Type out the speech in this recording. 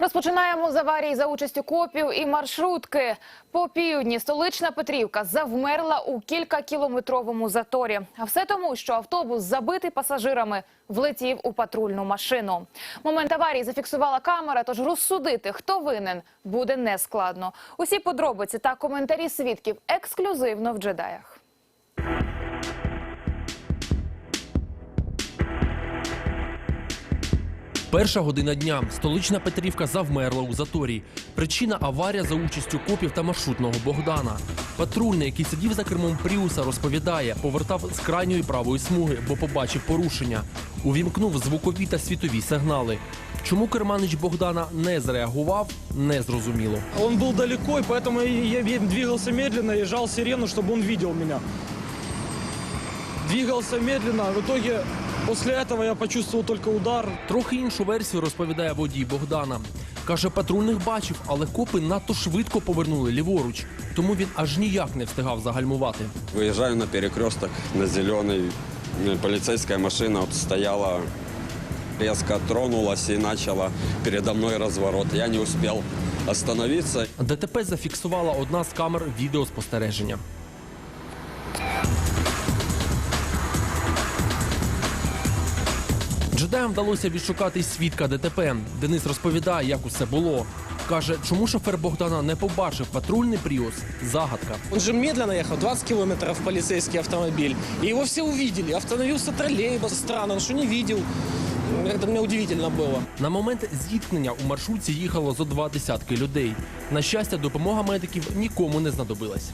Розпочинаємо з аварії за участю копів і маршрутки. По півдні столична Петрівка завмерла у кількакілометровому заторі. А все тому, що автобус, забитий пасажирами, влетів у патрульну машину. Момент аварії зафіксувала камера, тож розсудити, хто винен, буде нескладно. Усі подробиці та коментарі свідків ексклюзивно в джедаях. Перша година дня. Столична Петрівка завмерла у заторі. Причина аварія за участю копів та маршрутного Богдана. Патрульний, який сидів за кермом Пріуса, розповідає, повертав з крайньої правої смуги, бо побачив порушення. Увімкнув звукові та світові сигнали. Чому керманич Богдана не зреагував, не зрозуміло. Он был далеко, и поэтому я я двигался медленно и жал сирену, чтобы он видел меня. Двигался медленно, в итоге после этого я почувствовал только удар. Трохи іншу версію розповідає водій Богдана. Каже, патрульних бачив, але копи надто швидко повернули ліворуч, тому він аж ніяк не встигав загальмувати. Выезжаю на перекресток, на зеленый. Полицейская машина вот стояла, резко тронулась и начала передо мной разворот. Я не успел остановиться. ДТП зафіксувала одна з камер відеоспостереження. Джедаям вдалося відшукати свідка ДТП. Денис розповідає, як усе було. Каже, чому шофер Богдана не побачив патрульний Пріус – загадка. Он же медленно ехал, 20 километров полицейский автомобиль. И его все увидели. Остановился троллейбус. Странно, он что не видел. Это мне удивительно было. На момент зіткнення у маршрутці їхало зо два десятки людей. На щастя, допомога медиків нікому не знадобилась.